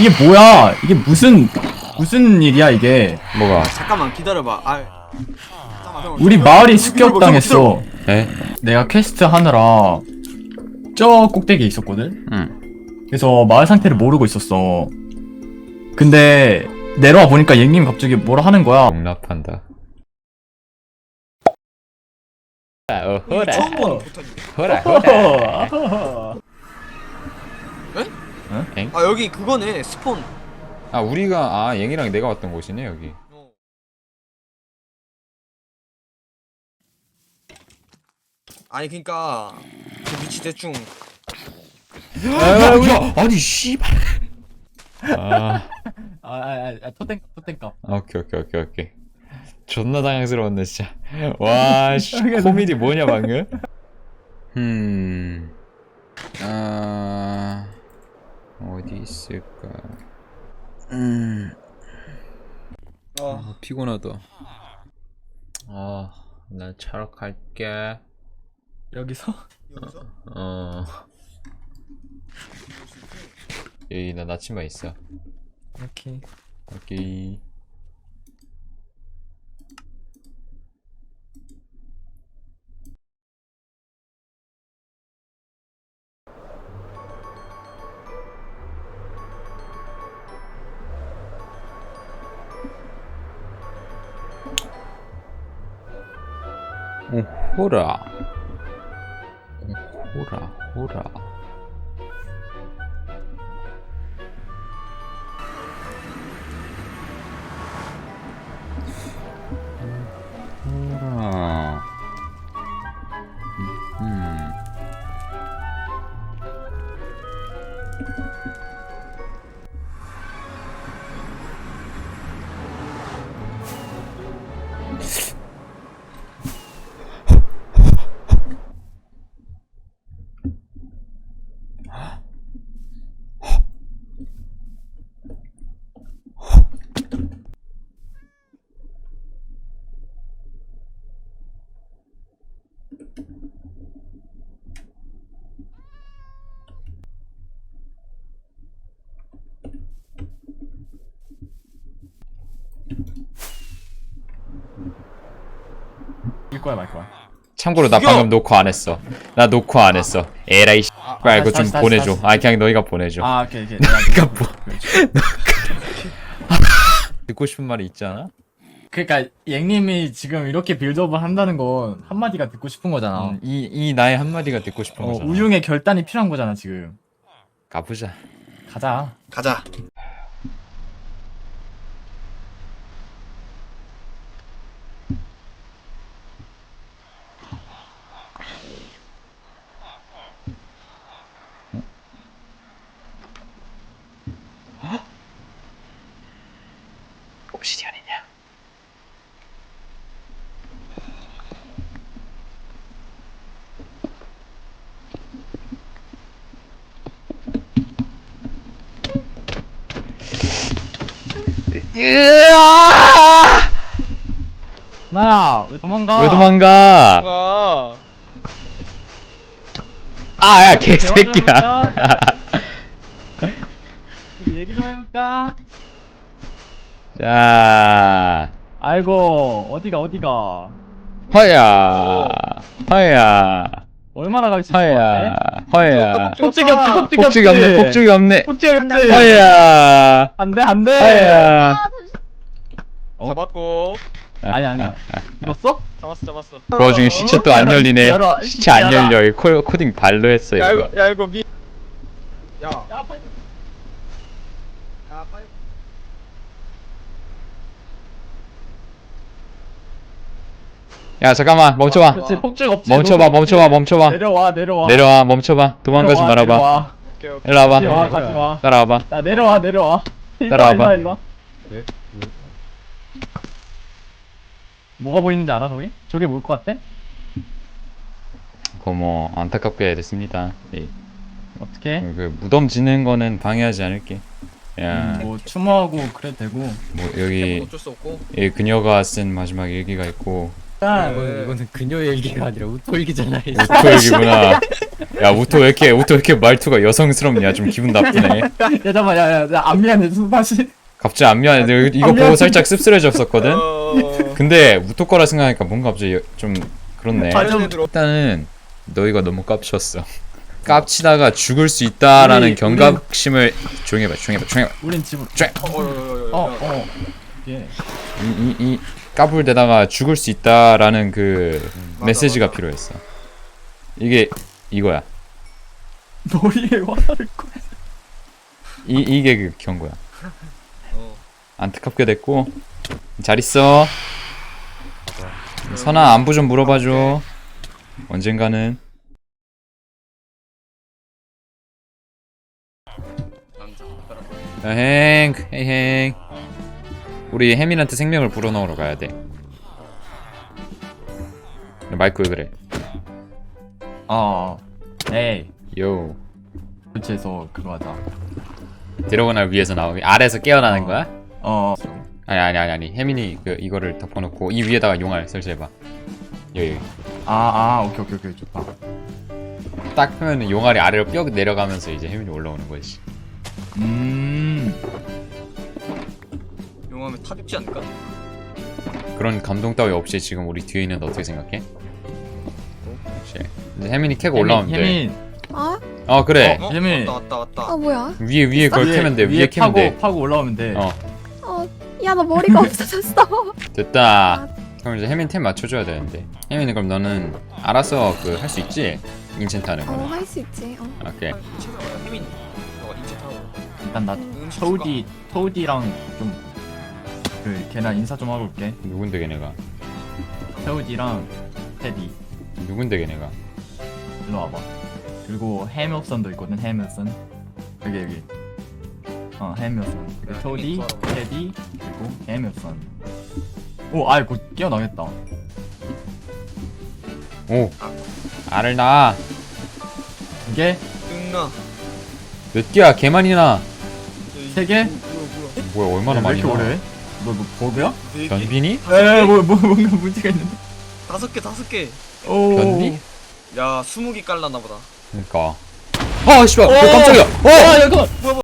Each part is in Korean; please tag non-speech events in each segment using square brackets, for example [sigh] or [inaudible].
이게 뭐야? 이게 무슨 무슨 일이야 이게? 뭐가? 잠깐만 기다려봐. 아, 잠깐만. 우리. 마을이 습격당했어. 에? 내가 퀘스트 하느라 저 꼭대기에 있었거든. 응. 그래서 마을 상태를 모르고 있었어. 근데 내려와 보니까 앵님 갑자기 뭐라 하는 거야. 용납한다. 어, 기다려봐. 호라. 처음 보는 포탄이. 호라, 호라. [laughs] 아 여기 그거네 스폰. 아, 우리가, 아, 앵이랑 내가 왔던 곳이네, 여기. 어. 아니 그니까 그 위치 대충 야, 야, 아니, 씨발. 아, 아, 아, 아, 토땡, 토땡값. 오케이, 오케이, 오케이, 오케이. 존나 당황스러웠네, 진짜. 와, 씨, [laughs] 코미디 뭐냐, 방금? 음, 아, 어디 있을까? 음, 어 아, 피곤하다. 아, 나 차로 갈게. 여기서? 여기서 어. 여기 나 나침반 있어. 오케이. 오케이. 오, 호라. 오, 호라, 일 거야 말 거야. 참고로 나 죽여! 방금 녹화 안 했어. 나 녹화 안 했어. 에라이 씨. 아, 아, 이거 다시, 좀 다시, 보내줘. 다시. 아, 그냥 너희가 보내줘. 아, 오케이, 오케이. [laughs] 내가 그니까 뭐. 듣고 싶은 말이 있잖아? 그러니까 앵님이 지금 이렇게 빌드업을 한다는 건 한마디가 듣고 싶은 거잖아. 음, 이, 이 나의 한 마디가 듣고 싶은 어, 거잖아. 우융의 결단이 필요한 거잖아 지금. 가보자. 가자. 가자. 나야 왜 도망가? 왜 도망가? 아. 아, 야, 개새끼야. [laughs] 얘기 좀 해볼까? 자, 아이고 어디가 어디가 허야, 허야, 얼마나 가기 싶어? 허야, 허야. 폭죽이 없지 폭죽이 폭죽이 없네, 폭죽이 없네. 폭죽이 없지. 허야, 안 돼 안 돼. 허야. 잡았고. 아니 아니. 입었어? 잡았어 잡았어. 그 와중에 시체 또 안 열리네. 열어, 시체 안 열어. 열려. 이 코, 코딩 발로 했어, 야 이거. 이거 야 이거 미. 야. 야 빨리. 야 빨리. 야, 잠깐만, 멈춰봐. 그렇지 폭죽 없지. 멈춰봐, 너도 멈춰봐, 멈춰봐. 내려와 내려와. 내려와, 멈춰봐. 도망가지 내려와, 말아봐. 내려와. 오케이 오케이. 일로 같이 와 와봐. 같이 와. 따라와봐. 나 내려와 내려와. 일로 와, 따라와봐. 일로 와, 일로 와. 뭐가 보이는지 알아 저기? 저게 뭘 것 같아? 그거 뭐, 안타깝게 됐습니다. 예. 어떻게? 그, 무덤 지는 거는 방해하지 않을게. 야, 뭐 추모하고 그래도 되고. 뭐, 여기, 어쩔 수 없고. 이 그녀가 쓴 마지막 일기가 있고, 아, 네. 이거는 그녀의 일기가 아니라 우토 일기잖아. 우토 일기구나. 야 우토 왜 이렇게 우토 왜 이렇게 말투가 여성스럽냐? 좀 기분 나쁘네. [laughs] 야 잠깐만 야야 안 미안해 다시. 갑자기 안 미안해 내가 이거 안 보고. 살짝 씁쓸해졌었거든? 어... 근데 우토 거라 생각하니까 뭔가 갑자기 좀 그렇네. 아, 좀- 일단은 너희가 너무 깝쳤어. 깝치다가 죽을 수 있다라는 우리- 경각심을 조용히 해봐 조용히 해봐 조용히 해봐. 우린 집으로 어어어어 어 어. 예. 이, 이, 이 까불대다가 죽을 수 있다라는 그 맞아, 메시지가 맞아. 필요했어. 이게 이거야. [laughs] 머리에 화를 꼬 이, 이게 그 경고야. 어. 안타깝게 됐고 잘 있어. 선아 안부 좀 물어봐줘. 언젠가는. 남자 행 헤이 행 우리 혜민한테 생명을 불어넣으러 가야 돼. 마이크 왜 그래? 어 에이. 요. 그치에서 그거 하자. 드래곤을 위에서 나오게. 아래에서 깨어나는 어. 거야? 어. 아니 아니 아니 아니. 혜민이 그 이거를 덮어놓고 이 위에다가 용알 설치해봐. 여기 여기. 아, 아, 오케이, 오케이, 오케이, 좋다. 딱 하면은 용알이 아래로 뼈 내려가면서 이제 혜민이 올라오는 거지. 음, 용하면 타격지 않을까? 그런 감동 따위 없이 지금 우리 뒤에 있는데 어떻게 생각해? 이제 혜민이 캐고 올라오면 혜민, 아? 돼어 그래 어? 혜민. 왔다 왔다 왔다 아 뭐야? 위에 위에 그걸 위에- 캐면 돼 위에, 캐면 파고, 돼 파고 올라오면 돼. 어. 어, 야 나 머리가 [laughs] 없어졌어. 됐다 그럼 이제 혜민 템 맞춰줘야 되는데 혜민이 그럼 너는 알아서 그 할 수 있지? 인챈트 하는 어, 거 할 수 있지. 어. 오케이 찾아봐요 혜민 너가 인체 타고 일단 나 음식 토우디, 토우디랑 좀, 그, 걔랑 인사 좀 하고 올게. 누군데 걔네가 토우디랑 테디, 누군데 걔네가 일로 와봐. 그리고 해밀슨도 있거든, 해밀슨. 여기, 여기. 어, 해밀슨. 해밀슨 알아봐. 테디, 그리고 해밀슨. 오, 아이, 곧 깨어나겠다. 오 알을 낳아 이게 몇 개야 개만이나 세 개? 뭐야 얼마나 왜 많이 이렇게 오래? 너, 뭐, 버그야? 네 개 변빈이? 에, 뭐, 뭐, 뭔가 문제가 있는데. 다섯 개 다섯 개야 오. 변비? 스무 개 깔랐나 보다 그니까 아 씨발 오! 어, 깜짝이야 어! 아, 잠깐만.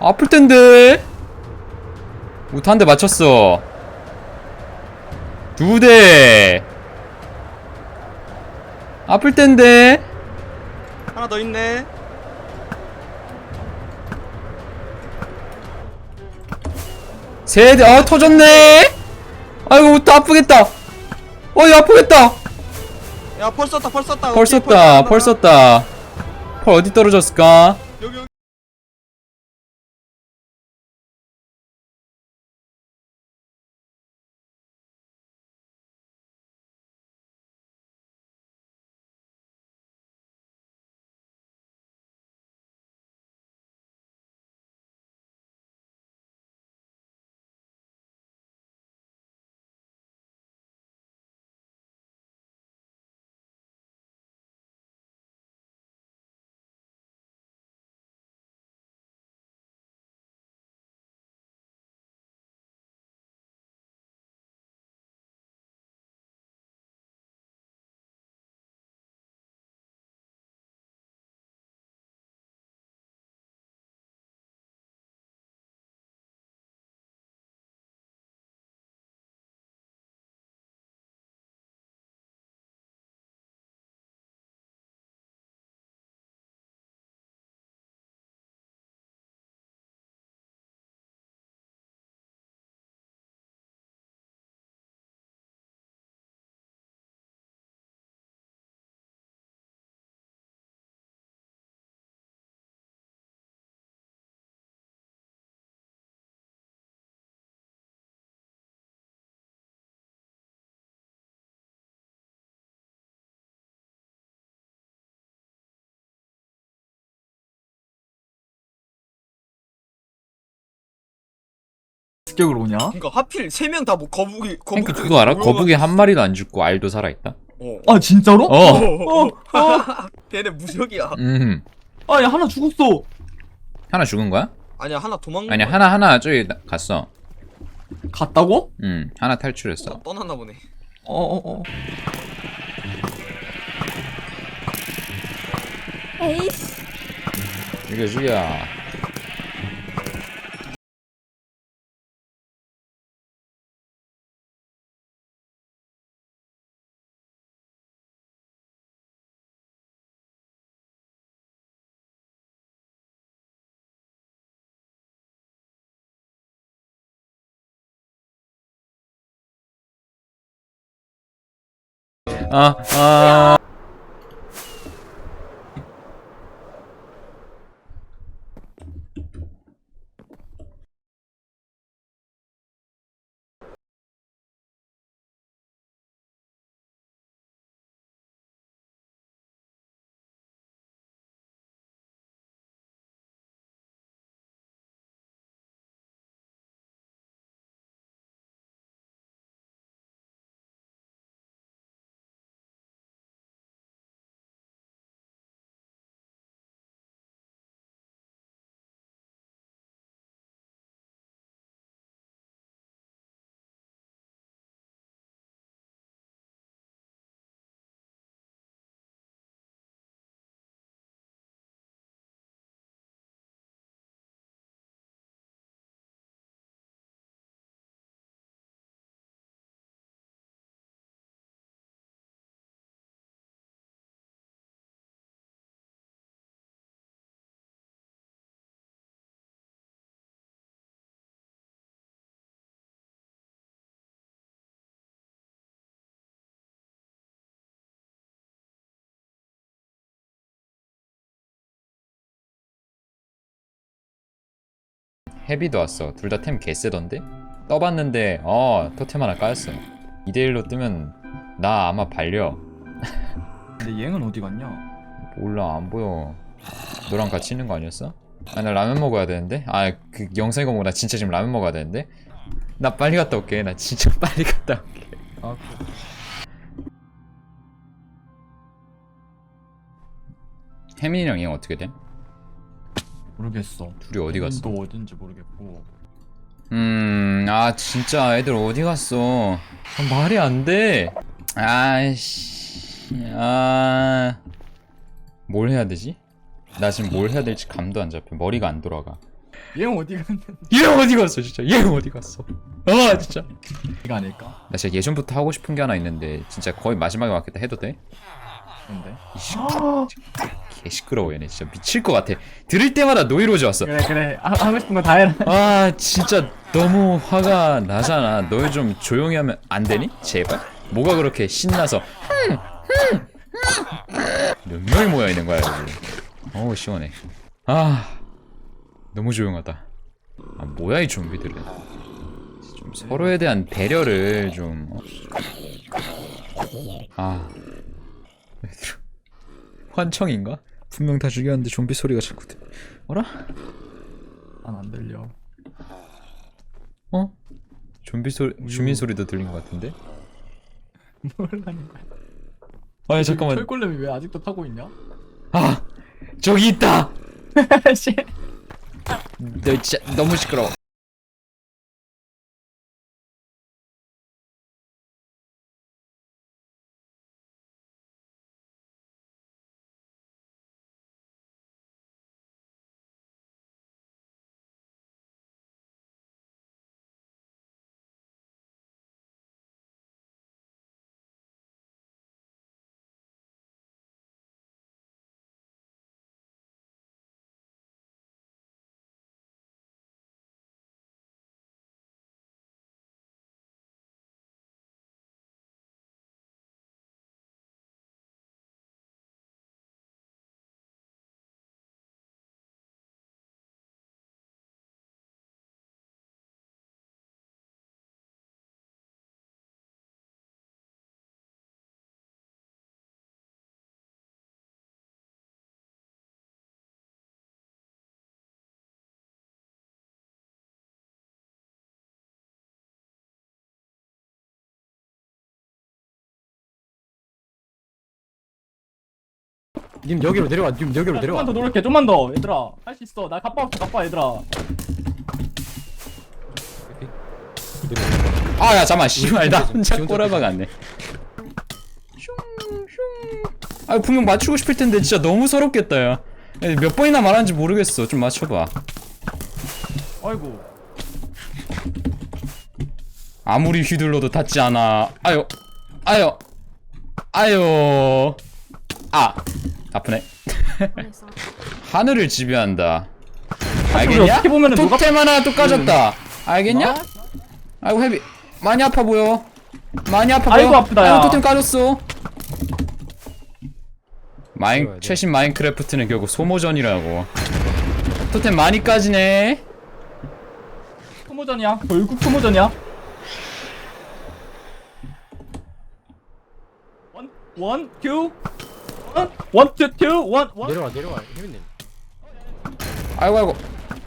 아플 텐데. 우타 한 대 맞췄어. 두 대. 아플 텐데. 하나 더 있네. 세 대 아 터졌네. 아이고 우타 아프겠다. 어이 아프겠다. 야펄 썼다 펄 썼다. 펄 어깨에 썼다 펄펄 썼다. 펄 어디 떨어졌을까 습격으로 오냐? 그러니까 하필 세 명 다 뭐 거북이 거북이 그러니까 그거 알아? 거북이 한 마리도 안 죽고 알도 살아있다. 어. 아 진짜로? 어. 어. [laughs] 걔네 무적이야. 음. 아니 하나 죽었어. 하나 죽은 거야? 아니야 하나 도망. 아니야 하나 하나 저기 나- 갔어. 갔다고? 음 하나 탈출했어. 떠났나 보네. 어 어 어. 에이씨. 죽여 죽여. 아, 아. 헤비도 왔어. 둘 다 템 개쎄던데? 떠봤는데 어 토템 하나 까였어. 2대1로 뜨면 나 아마 발려. [laughs] 근데 얘는 어디 갔냐? 몰라 안 보여. 너랑 같이 있는 거 아니었어? 아 나 라면 먹어야 되는데? 아 그 영상 이거 보고 나 진짜 지금 라면 먹어야 되는데? 나 빨리 갔다 올게. 나 진짜 [laughs] 빨리 갔다 올게. 아 혜민이랑 얘 어떻게 돼? 모르겠어. 둘이 어디 갔어? 또 어딘지 모르겠고. 음, 아 진짜 애들 어디 갔어? 아, 말이 안 돼. 아이씨, 아, 뭘 해야 되지? 나 지금 뭘 해야 될지 감도 안 잡혀. 머리가 안 돌아가. 얘는 어디 갔는데? 얘 어디 갔어, 진짜? 얘 어디 갔어? 아, 진짜. 이가 아닐까? 나 진짜 예전부터 하고 싶은 게 하나 있는데 진짜 거의 마지막에 왔겠다 해도 돼? 근데. 개 시끄러워 얘네 진짜 미칠 것 같아. 들을 때마다 노이로즈 왔어. 그래 그래 하, 하고 싶은 거 다 해라. 아 진짜 너무 화가 나잖아 너희 좀 조용히 하면 안 되니? 제발 뭐가 그렇게 신나서 몇 명이 모여 있는 거야 여기 어우 시원해 아 너무 조용하다 아 뭐야 이 좀비들은 좀 서로에 대한 배려를 좀 아. 얘들 [laughs] 환청인가? 분명 다 죽였는데 좀비 소리가 자꾸 들 어라? 난안 들려. 어? 좀비 소리, 주민 소리도 들린 것 같은데? [laughs] 뭘하는 거야? 아니 잠깐만. 철골렘이 왜 아직도 타고 있냐? 아 저기 있다. [laughs] 씨. 너 진짜 너무 시끄러워. 님 여기로 내려와. 님 여기로 야, 내려와. 좀만 더 노력해 좀만 더. 얘들아 할 수 있어. 나 갑바 없어 갑바 얘들아. 아야 잠만 씨발 나 혼자 꼬라박 안네 아 분명 맞추고 싶을 텐데 진짜 너무 서럽겠다 야. 몇 번이나 말하는지 모르겠어. 좀 맞춰봐. 아이고. 아무리 휘둘러도 닿지 않아. 아유 아유 아유. 아 아프네. 하늘을 지배한다. 알겠냐? 어떻게 보면은 누가 토템 하나 또 까졌다. 알겠냐? 아이고 헤비. 많이 아파 보여. 많이 아파 보여. 아이고, 아프다, 야. 아이고 토템 까졌어. 마인 돼. 최신 마인크래프트는 결국 소모전이라고. 토템 많이 까지네. 소모전이야. 결국 소모전이야. 원, 원, 투, 원, 원, 투, 투, 원, 원. 내려와 내려와. 혜민님. 아이고 아이고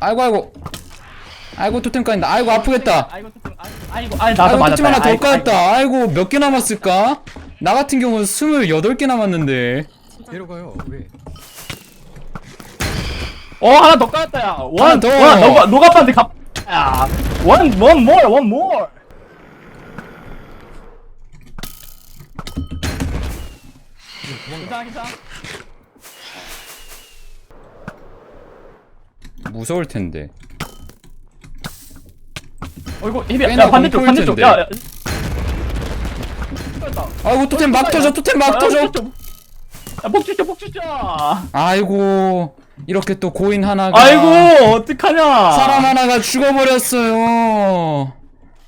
아이고 아이고 아이고 토템 까진다 아이고 아프겠다 아이고, 아이고, 아이고, 아이 나도 아이고 맞았다. 토템 하나 더 아이고, 까였다 아이고 몇 개 남았을까? 나 같은 경우는 28개 남았는데 내려가요. 왜? 어 하나 더 까였다 야. 원, 하나 더. 원, 너가 너가 빠는데 갑. 야, 원, 원 more, 원 more. 괜찮아, 괜찮아. 무서울 텐데 어이구, 헤비, 꽤나 야 반대쪽, 공포일 반대쪽. 텐데. 야, 야. 까였다. 아이고 토템 막 터져 토템 막 터져 야, 복 주자, 복 주자. 아이고 이렇게 또 고인 하나가 아이고, 어떡하냐. 사람 하나가 죽어버렸어요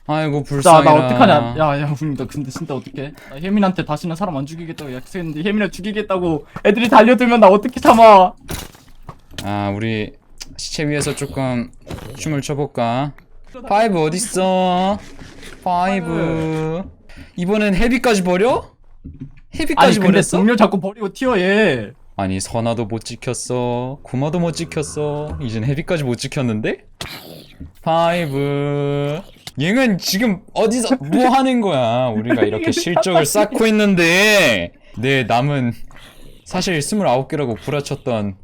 아이고 나, 불쌍해라 나 어떡하냐. 야, 야, 우리 나 근데 진짜 어떡해. 나 혜민한테 다시는 사람 안 죽이겠다고 약속했는데 혜민을 죽이겠다고 애들이 달려들면 나 어떻게 참아. 아 우리 시체 위에서 조금 춤을 춰볼까 파이브 어딨어 파이브 이번엔 헤비까지 버려? 아니, 헤비까지 근데 버렸어? 동료 자꾸 버리고 튀어, 얘. 아니 선아도 못 지켰어 구마도 못 지켰어 이젠 헤비까지 못 지켰는데? 파이브 얘는 지금 어디서 뭐 하는 거야 우리가 이렇게 실적을 쌓고 있는데 내 남은 사실 29개라고 구라쳤던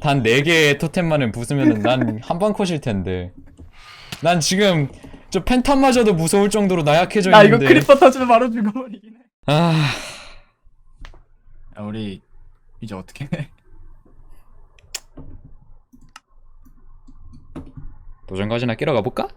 단 4개의 토템만을 부수면은 난 한방 컷일 텐데 난 지금 저 펜탄마저도 무서울 정도로 나약해져 나 이거 있는데 크리퍼 터지면 바로 죽어버리긴 해. 아 야, 우리 이제 어떻게 해? 도전까지나 끼러 가볼까?